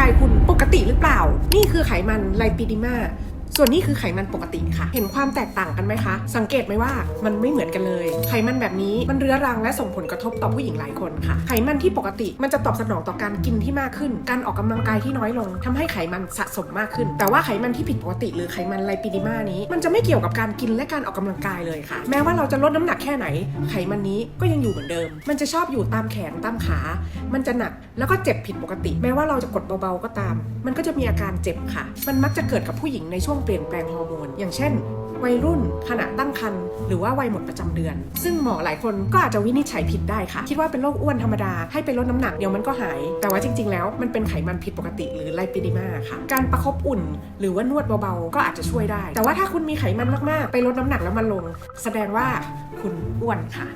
กายคุณปกติหรือเปล่า นี่คือไขมันไลปิดิมา ส่วนนี้คือไขมันปกติค่ะ เห็นความแตกต่างกันไหมคะ สังเกตไหมว่ามันไม่เหมือนกันเลย ไขมันแบบนี้มันเรื้อรังและส่งผลกระทบต่อผู้หญิงหลายคนค่ะ ไขมันที่ปกติมันจะตอบสนองต่อการกินที่มากขึ้น การออกกำลังกายที่น้อยลงทำให้ไขมันสะสมมากขึ้น แต่ว่าไขมันที่ผิดปกติ หรือไขมันไลปิดิมานี้ มันจะไม่เกี่ยวกับการกินและการออกกำลังกายเลยค่ะ แม้ว่าเราจะลดน้ำหนักแค่ไหน ไขมันนี้ก็ยังอยู่เหมือนเดิม มันจะชอบอยู่ตามแขนตามขา มันจะหนักแล้วก็เจ็บผิดปกติ แม้ว่าเราจะกดเบาๆก็ตาม มันก็จะมีอาการเจ็บค่ะ มันมักจะเกิดกับผู้หญิงในช่วงเปลี่ยนแปลงฮอร์โมน อย่างเช่น วัยรุ่นขณะตั้งครรภ์หรือว่าวัยหมดประจำเดือน ซึ่งหมอหลายคนก็อาจจะวินิจฉัยผิดได้ค่ะ คิดว่าเป็นโรคอ้วนธรรมดาให้ไปลดน้ำหนักเดี๋ยวมันก็หาย แต่ว่าจริง ๆ แล้วมันเป็นไขมันผิดปกติหรือไลปิดิมาค่ะ การประคบอุ่น หรือว่านวดเบาๆ ก็อาจจะช่วยได้ แต่ว่าถ้าคุณมีไขมันมากๆ ไปลดน้ำหนักแล้วมันลง แสดงว่าคุณอ้วนค่ะ